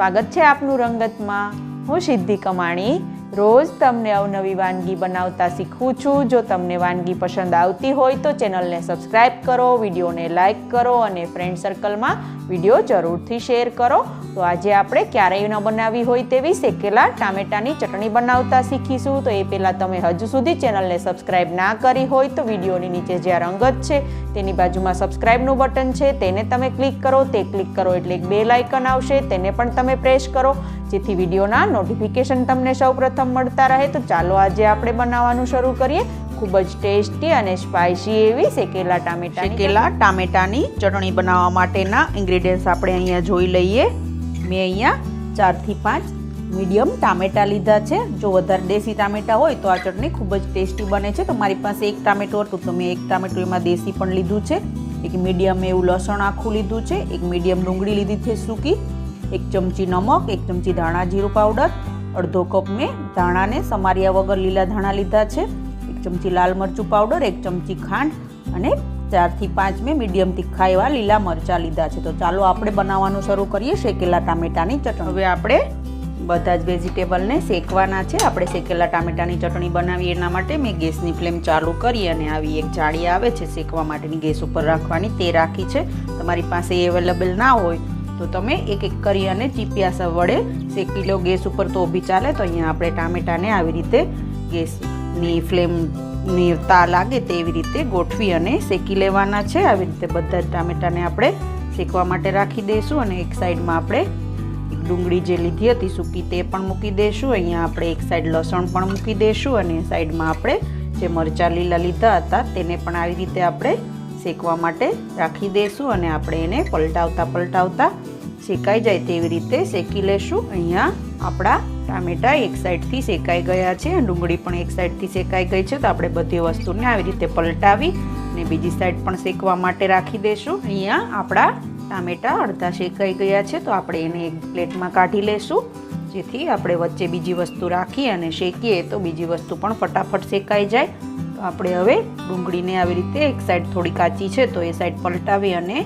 સ્વાગત છે આપનું રંગતમાં. હું સિદ્ધિ કમાણી રોજ તમને અવનવી વાનગી બનાવતા શીખવું છું. જો તમને વાનગી પસંદ આવતી હોય તો ચેનલને સબસ્ક્રાઈબ કરો, વિડીયોને લાઇક કરો અને ફ્રેન્ડ સર્કલમાં વીડિયો જરૂરથી શેર કરો. તો આજે આપણે ક્યારેય ન બનાવી હોય તેવી શેકેલા ટામેટાની ચટણી બનાવતા શીખીશું. તો એ પહેલાં તમે હજુ સુધી ચેનલને સબસ્ક્રાઇબ ના કરી હોય તો વિડીયોની નીચે જ્યાં રંગત છે, તેની બાજુમાં સબસ્ક્રાઇબનું બટન છે, તેને તમે ક્લિક કરો. તે ક્લિક કરો એટલે એક બે લાઇકન આવશે, તેને પણ તમે પ્રેસ કરો, જેથી વિડીયોના નોટિફિકેશન તમને સૌપ્રથમ મળતા રહે તો ચાલો આજે આપણે બનાવવાનું શરૂ કરીએ. ખૂબ જ ટેસ્ટી અને સ્પાઇસી એવી શેકેલા ટામેટા શેકેલા ટામેટાની ચટણી બનાવવા માટેના ઇન્ગ્રીડિયન્ટ્સ આપણે અહીંયા જોઈ લઈએ. મેં અહીંયા ચારથી પાંચ મીડિયમ ટામેટા લીધા છે. જો વધારે દેશી ટામેટા હોય તો આ ચટણી ખૂબ જ ટેસ્ટી બને છે. તો મારી પાસે એક ટામેટું હતું તો મેં એક ટામેટું એમાં દેશી પણ લીધું છે. એક મીડિયમ એવું લસણ આખું લીધું છે. એક મીડિયમ ડુંગળી લીધી છે સૂકી. એક ચમચી નમક એક ચમચી ધાણા જીરું પાવડર અડધો કપ મેં ધાણાને સમાર્યા વગર લીલા ધાણા લીધા છે. એક ચમચી લાલ મરચું પાવડર એક ચમચી ખાંડ અને ચારથી પાંચ મેં મીડિયમ તીખા એવા લીલા મરચાં લીધા છે. તો ચાલો આપણે બનાવવાનું શરૂ કરીએ શેકેલા ટામેટાની ચટણી. હવે આપણે બધા જ વેજીટેબલને શેકવાના છે. આપણે શેકેલા ટામેટાની ચટણી બનાવીએ એના માટે મેં ગેસની ફ્લેમ ચાલુ કરી અને આવી એક જાળી આવે છે શેકવા માટેની ગેસ ઉપર રાખવાની. તે રાખી છે. તમારી પાસે અવેલેબલ ના હોય તો તમે એક એક કરી અને ચીપિયાસા વડે શેકી લો. ગેસ ઉપર તો બી ચાલે, તો અહીંયા આપણે ટામેટાને આવી રીતે ગેસની ફ્લેમની તા લાગે તેવી રીતે ગોઠવી અને શેકી લેવાના છે. આવી રીતે બધા જ ટામેટાને આપણે શેકવા માટે રાખી દઈશું અને એક સાઈડમાં આપણે ડુંગળી જે લીધી હતી સૂકી તે પણ મૂકી દઈશું અહીંયા આપણે એક સાઈડ લસણ પણ મૂકી દઈશું અને સાઈડમાં આપણે જે મરચાં લીલા લીધા હતા તેને પણ આવી રીતે આપણે શેકવા માટે રાખી દઈશું અને આપણે એને પલટાવતા પલટાવતા શેકાઈ જાય તેવી રીતે શેકી લેશું. અહીંયા આપણા ટામેટા એક સાઈડથી શેકાઈ ગયા છે ડુંગળી પણ એક સાઈડથી શેકાઈ ગઈ છે. તો આપણે બધી વસ્તુને આવી રીતે પલટાવી અને બીજી સાઈડ પણ શેકવા માટે રાખી દઈશું અહીંયા આપણા ટામેટા અડધા શેકાઈ ગયા છે. તો આપણે એને એક પ્લેટમાં કાઢી લેશું. જેથી આપણે વચ્ચે બીજી વસ્તુ રાખી અને શેકીએ તો બીજી વસ્તુ પણ ફટાફટ શેકાઈ જાય. તો આપણે હવે ડુંગળીને આવી રીતે એક સાઈડ થોડી કાચી છે તો એ સાઈડ પલટાવી અને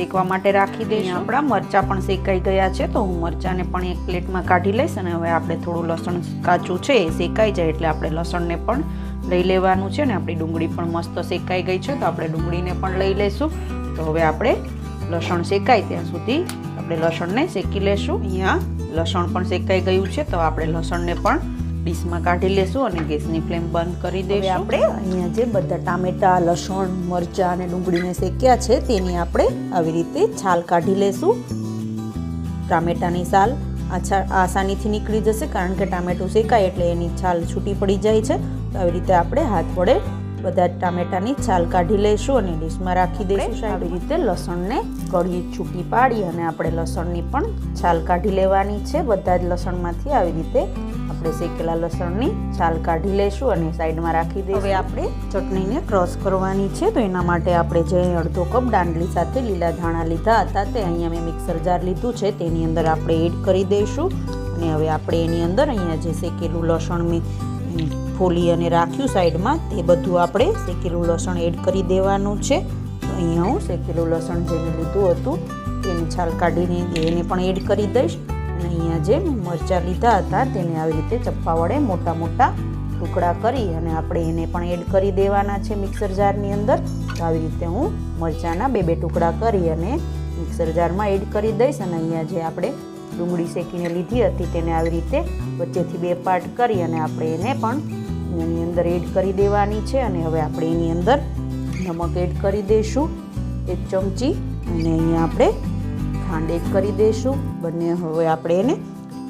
શેકવા માટે રાખી દઈએ આપણા મરચાં પણ શેકાઈ ગયા છે તો હું મરચાંને પણ એક પ્લેટમાં કાઢી લઈશ અને હવે આપણે થોડું લસણ કાચું છે એ શેકાઈ જાય એટલે આપણે લસણને પણ લઈ લેવાનું છે અને આપણી ડુંગળી પણ મસ્ત શેકાઈ ગઈ છે તો આપણે ડુંગળીને પણ લઈ લઈશું. તો હવે આપણે લસણ શેકાય ત્યાં સુધી આપણે લસણને શેકી લેશું. અહીંયા. લસણ પણ શેકાઈ ગયું છે તો આપણે લસણને પણ ડીશમાં કાઢી લેશું અને ગેસની ફ્લેમ બંધ કરી દઈશું આપણે અહીંયા જે બધા ટામેટા લસણ મરચાં અને ડુંગળીને શેક્યા છે તેની આપણે આવી રીતે છાલ કાઢી લેશું. ટામેટાની છાલ આછા આસાનીથી નીકળી જશે કારણ કે ટામેટું શેકાય એટલે એની છાલ છૂટી પડી જાય છે. તો આવી રીતે આપણે હાથ વડે બધા ટામેટાની છાલ કાઢી લઈશું અને ડીશમાં રાખી દઈશું આવી રીતે લસણને કળી છૂટી પાડી અને આપણે લસણની પણ છાલ કાઢી લેવાની છે. બધા જ લસણમાંથી આવી રીતે આપણે શેકેલા લસણની છાલ કાઢી લઈશું અને સાઈડમાં રાખી દઈશું. હવે આપણે ચટણીને ક્રોસ કરવાની છે. તો એના માટે આપણે જે અડધો કપ દાંડલી સાથે લીલા ધાણા લીધા હતા તે અહીંયા મેં મિક્સર જાર લીધું છે. તેની અંદર આપણે એડ કરી દઈશું. અને હવે આપણે એની અંદર અહીંયા જે શેકેલું લસણ મેં ફોલી અને રાખ્યું સાઈડમાં, તે બધું આપણે શેકેલું લસણ એડ કરી દેવાનું છે. અહીંયા હું શેકેલું લસણ જે મેં લીધું હતું, તેની છાલ કાઢીને એને પણ એડ કરી દઈશ. અને અહીંયા જે મરચાં લીધા હતા, તેને આવી રીતે ચપ્પા વડે મોટા મોટા ટુકડા કરી અને આપણે એને પણ એડ કરી દેવાના છે મિક્સર જારની અંદર. તો આવી રીતે હું મરચાંના બે બે ટુકડા કરી અને મિક્સર જારમાં એડ કરી દઈશ. અને અહીંયા જે આપણે ડુંગળી શેકીને લીધી હતી, તેને આવી રીતે વચ્ચેથી બે પાર્ટ કરી અને આપણે એને પણ એની અંદર એડ કરી દેવાની છે અને હવે આપણે એની અંદર નમક એડ કરી દઈશું એક ચમચી અને અહીંયા આપણે ખાંડ એડ કરી દઈશું. બંને હવે આપણે એને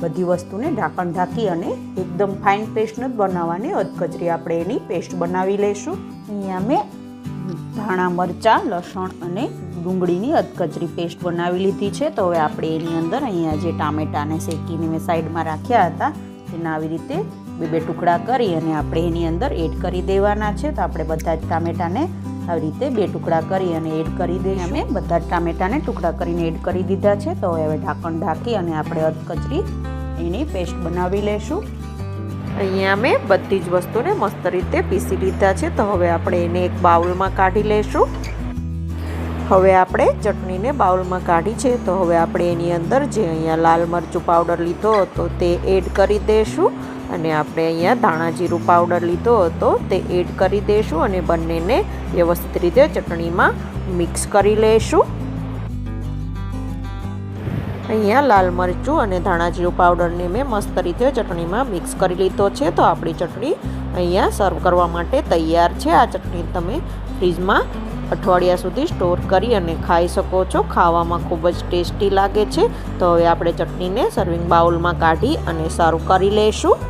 બધી વસ્તુને ઢાંકણ ઢાંકી અને એકદમ ફાઇન પેસ્ટ જ બનાવવાની અધકચરી આપણે એની પેસ્ટ બનાવી લઈશું. અહીંયા મેં ધાણા, મરચાં, લસણ અને ડુંગળીની અધકચરી પેસ્ટ બનાવી લીધી છે. તો હવે આપણે એની અંદર અહીંયા જે ટામેટાને શેકીને મેં સાઈડમાં રાખ્યા હતા, તેના આવી રીતે બે બે ટુકડા કરી અને આપણે એની અંદર એડ કરી દેવાના છે. તો આપણે બધા જ ટામેટાને આવી રીતે બે ટુકડા કરી અને એડ કરી દઈએ અમે બધા જ ટામેટાને ટુકડા કરીને એડ કરી દીધા છે. તો હવે ઢાંકણ ઢાંકી અને આપણે અધકચરી એની પેસ્ટ બનાવી લઈશું અહીંયા મેં બધી જ વસ્તુને મસ્ત રીતે પીસી લીધા છે. તો હવે આપણે એને એક બાઉલમાં કાઢી લઈશું હવે આપણે ચટણીને બાઉલમાં કાઢી છે. તો હવે આપણે એની અંદર જે અહીંયા લાલ મરચું પાવડર લીધો હતો તે એડ કરી દઈશું અને આપણે અહીંયા ધાણા જીરું પાવડર લીધો હતો તે એડ કરી દઈશું અને બંનેને વ્યવસ્થિત રીતે ચટણીમાં મિક્સ કરી લઈશું અહીંયા લાલ મરચું અને ધાણા જીરું પાવડરને મેં મસ્ત રીતે ચટણીમાં મિક્સ કરી લીધો છે. તો આપણી ચટણી અહીંયા સર્વ કરવા માટે તૈયાર છે. આ ચટણી તમે ફ્રીજમાં અઠવાડિયા સુધી સ્ટોર કરી અને ખાઈ શકો છો. ખાવામાં ખૂબ જ ટેસ્ટી લાગે છે. તો હવે આપણે ચટણીને સર્વિંગ બાઉલમાં કાઢી અને સર્વ કરી લઈશું.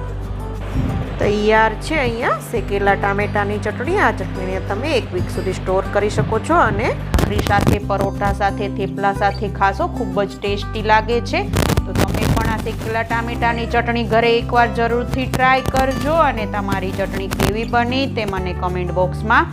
તૈયાર છે અહીંયા શેકેલા ટામેટાની ચટણી. આ ચટણીને તમે એક વીક સુધી સ્ટોર કરી શકો છો અને ભાખરી સાથે, પરોઠા સાથે, થેપલા સાથે ખાશો. ખૂબ જ ટેસ્ટી લાગે છે. તો તમે પણ આ શેકેલા ટામેટાની ચટણી ઘરે એકવાર જરૂરથી ટ્રાય કરજો અને તમારી ચટણી કેવી બની તે મને કમેન્ટ બોક્સમાં